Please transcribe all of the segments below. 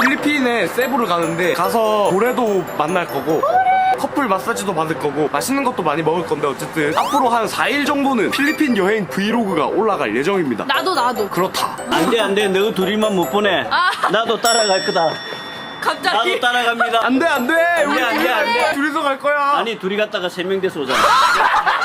필리핀에 세부를 가는데 가서 고래도 만날 거고 커플 마사지도 받을 거고 맛있는 것도 많이 먹을 건데 어쨌든 앞으로 한 4일 정도는 필리핀 여행 브이로그가 올라갈 예정입니다. 나도 나도. 그렇다. 안돼 안돼 너 둘이만 못 보내 아. 나도 따라갈 거다 갑자기. 나도 따라갑니다 안 돼, 안 돼! 우리 안 돼, 안 돼. 둘이서 갈 거야! 아니 둘이 갔다가 세 명 돼서 오잖아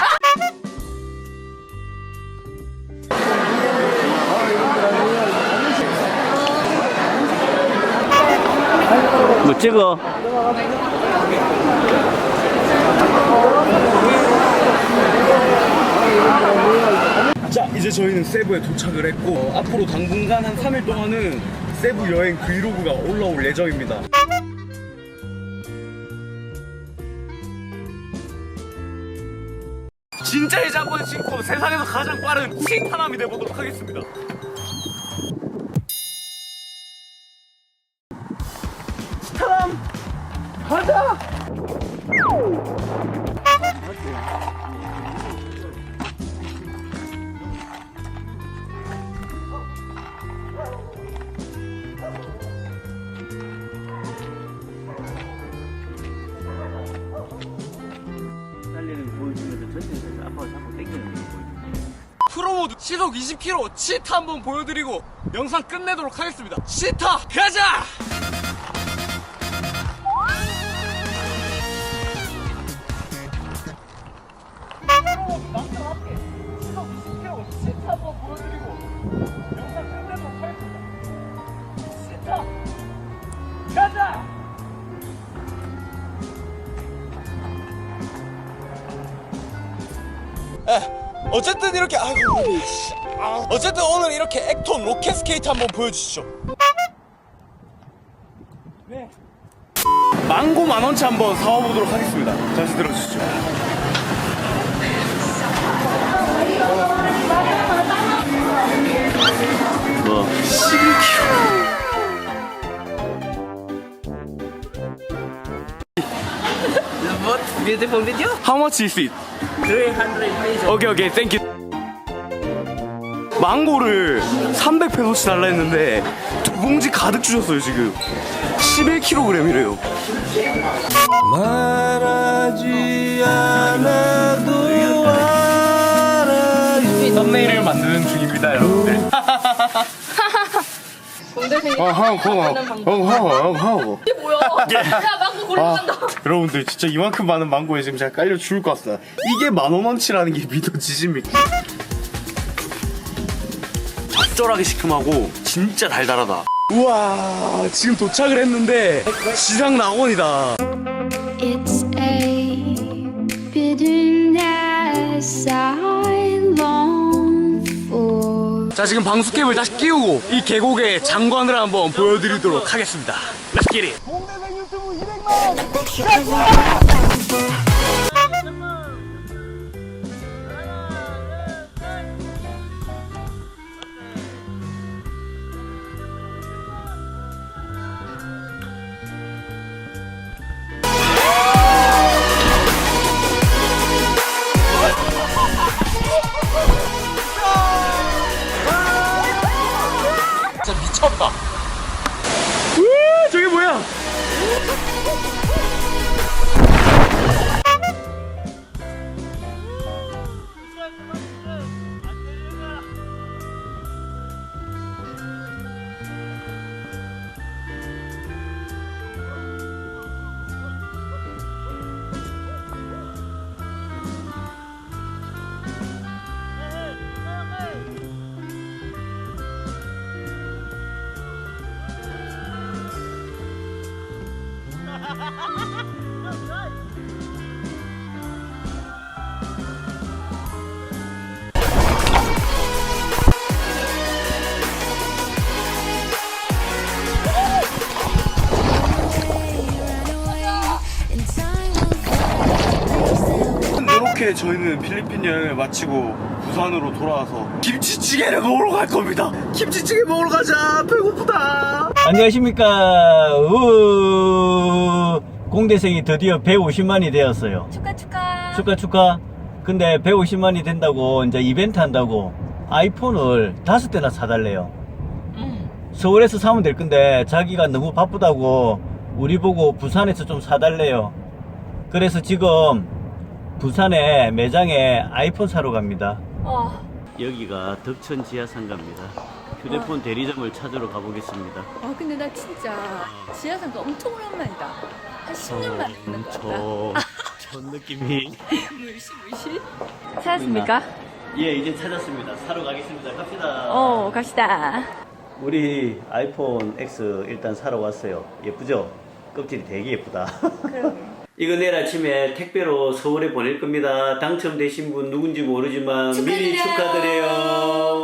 뭐 찍어 자, 이제 저희는 세부에 도착을 했고 어, 앞으로 당분간 한 3일 동안은 세부 여행 브이로그가 올라올 예정입니다. 진짜의 장군을 신고 세상에서 가장 빠른 신탄함이 되보도록 하겠습니다. 가자! 달리는 거 보여주면서 전체에서 아빠가 자꾸 땡기는 거 보여 줘 프로모드 시속 20km 시타 한번 보여드리고 영상 끝내도록 하겠습니다. 시타 가자! 어쨌든 이렇게 아이고 어쨌든 오늘 이렇게 액톤 로켓 스케이트 한번 보여주시죠. 네. 망고 만 원치 한번 사와보도록 하겠습니다. 잠시 들어주시죠. 뭐 11kg. What beautiful video? How much is it? 300 pesos 오케이 오케이 땡큐. 망고를 300페소치 달라 했는데 두 봉지 가득 주셨어요 지금. 11kg이래요. 말하지 않 만드는 중입니다 여러분들. 공대생이 어, 하고, 하는 방법. 하고, 하고, 하고. 이게 뭐야? 야 망고 골라간다. 여러분들 진짜 이만큼 많은 망고에 지금 제가 깔려 죽을 것 같습니다. 이게 만 원어치라는 게 믿어지십니까? 적절하게 시큼하고 진짜 달달하다. 우와 지금 도착을 했는데 시장 낙원이다. It's a bitterness I. 자 지금 방수캡을 다시 끼우고 이 계곡의 장관을 한번 보여드리도록 하겠습니다. Let's get it. 진짜 미쳤다. 우 저게 뭐야? 이렇게 저희는 필리핀 여행을 마치고 부산으로 돌아와서 김치찌개를 먹으러 갈 겁니다. 김치찌개 먹으러 가자. 배고프다. 안녕하십니까 우 공대생이 드디어 150만이 되었어요 축하 축하. 축하 축하 근데 150만이 된다고 이제 이벤트 한다고 아이폰을 다섯 대나 사달래요 음. 서울에서 사면 될 건데 자기가 너무 바쁘다고 우리 보고 부산에서 좀 사달래요. 그래서 지금 부산에 매장에 아이폰 사러 갑니다. 어. 여기가 덕천 지하 상가입니다. 휴대폰 대리점을 찾으러 가보겠습니다. 아 근데 나 진짜 지하 상가 엄청 오랜만이다. 한 10년 만에 있는 것 같다. 저, 저 느낌이. 물시 물시. 찾았습니까? 예, 이제 찾았습니다. 사러 가겠습니다. 갑시다. 어 갑시다. 우리 아이폰 X 일단 사러 왔어요. 예쁘죠? 껍질이 되게 예쁘다. 이거 내일 아침에 택배로 서울에 보낼 겁니다. 당첨되신 분 누군지 모르지만 축하드려요. 미리 축하드려요.